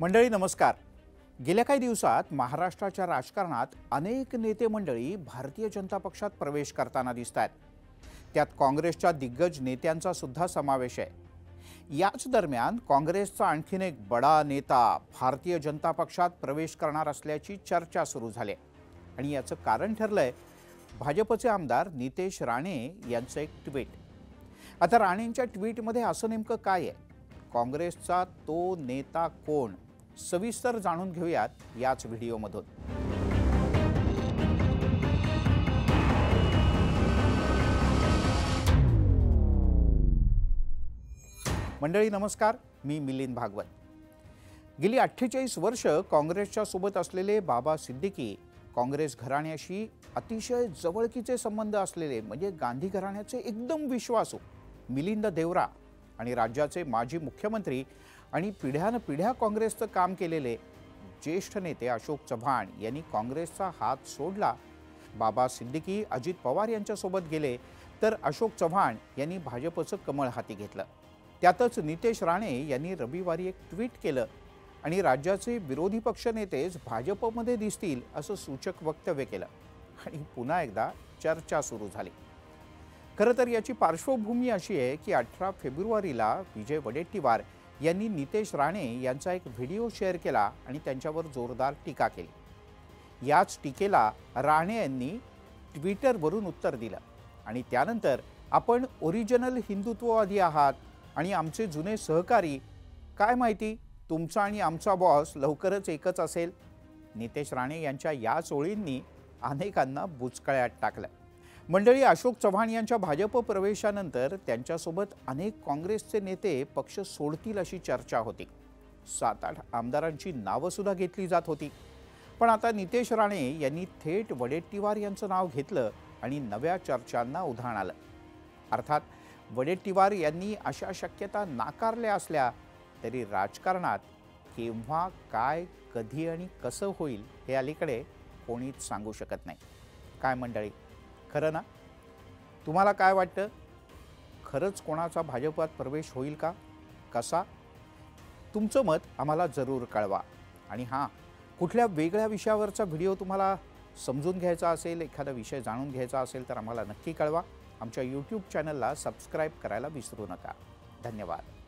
मंडळी नमस्कार. गेल्या काही दिवसात महाराष्ट्राच्या राजकारणात अनेक नेते मंडळी भारतीय जनता पक्षात प्रवेश करताना दिसत आहेत. त्यात काँग्रेसच्या दिग्गज नेत्यांचा सुद्धा समावेश आहे. याच दरम्यान काँग्रेसचा आणखीन एक बडा नेता भारतीय जनता पक्षात प्रवेश करणार असल्याची चर्चा सुरू झाली आहे. आणि याचं कारण ठरलंय भाजपचे आमदार नितेश राणे यांचं एक ट्विट. आता राणेंच्या ट्विटमध्ये असं नेमकं काय आहे? काँग्रेसचा तो नेता कोण? सविस्तर जाणून घेऊयात याच व्हिडिओमधून. मंडळी नमस्कार. मी मिलिंद भागवत. गेली अठ्ठेचाळीस वर्ष काँग्रेसच्या सोबत असलेले बाबा सिद्दीकी काँग्रेस घराण्याशी अतिशय जवळकीचे संबंध असलेले म्हणजे गांधी घराण्याचे एकदम विश्वासू मिलिंद देवरा आणि राज्याचे माजी मुख्यमंत्री आणि पिढ्यानपिढ्या काँग्रेसचं काम केलेले ज्येष्ठ नेते अशोक चव्हाण यांनी काँग्रेसचा हात सोडला. बाबा सिद्दीकी अजित पवार यांच्यासोबत गेले तर अशोक चव्हाण यांनी भाजपचं कमळ हाती घेतलं. त्यातच नितेश राणे यांनी रविवारी एक ट्विट केलं आणि राज्याचे विरोधी पक्ष नेतेच भाजपमध्ये दिसतील असं सूचक वक्तव्य केलं आणि पुन्हा एकदा चर्चा सुरू झाली. खरं तर याची पार्श्वभूमी अशी आहे की अठरा फेब्रुवारीला विजय वडेट्टीवार यांनी नितेश राणे यांचा एक व्हिडिओ शेअर केला आणि त्यांच्यावर जोरदार टीका केली. याच टीकेला राणे यांनी ट्विटरवरून उत्तर दिलं आणि त्यानंतर आपण ओरिजिनल हिंदुत्ववादी आहात आणि आमचे जुने सहकारी काय माहिती तुमचा आणि आमचा बॉस लवकरच एकच असेल. नितेश राणे यांच्या याच ओळींनी अनेकांना बुचकळ्यात टाकलं. मंडळी अशोक चव्हाण यांच्या भाजप प्रवेशानंतर त्यांच्यासोबत अनेक काँग्रेसचे नेते पक्ष सोडतील अशी चर्चा होती. सात आठ आमदारांची नावंसुद्धा घेतली जात होती. पण आता नितेश राणे यांनी थेट वडेट्टीवार यांचं नाव घेतलं आणि नव्या चर्चांना उधाण आलं. अर्थात वडेट्टीवार यांनी अशा शक्यता नाकारल्या असल्या तरी राजकारणात केव्हा काय कधी आणि कसं होईल हे अलीकडे कोणीच सांगू शकत नाही. काय मंडळी? खरं ना? तुम्हाला काय वाटतं? खरंच कोणाचा भाजपात प्रवेश होईल का? कसा? तुमचं मत आम्हाला जरूर कळवा. आणि हां कुठल्या वेगळ्या विषयावरचा व्हिडिओ तुम्हाला समजून घ्यायचा असेल एखादा विषय जाणून घ्यायचा असेल तर आम्हाला नक्की कळवा. आमच्या यूट्यूब चॅनलला सबस्क्राईब करायला विसरू नका. धन्यवाद.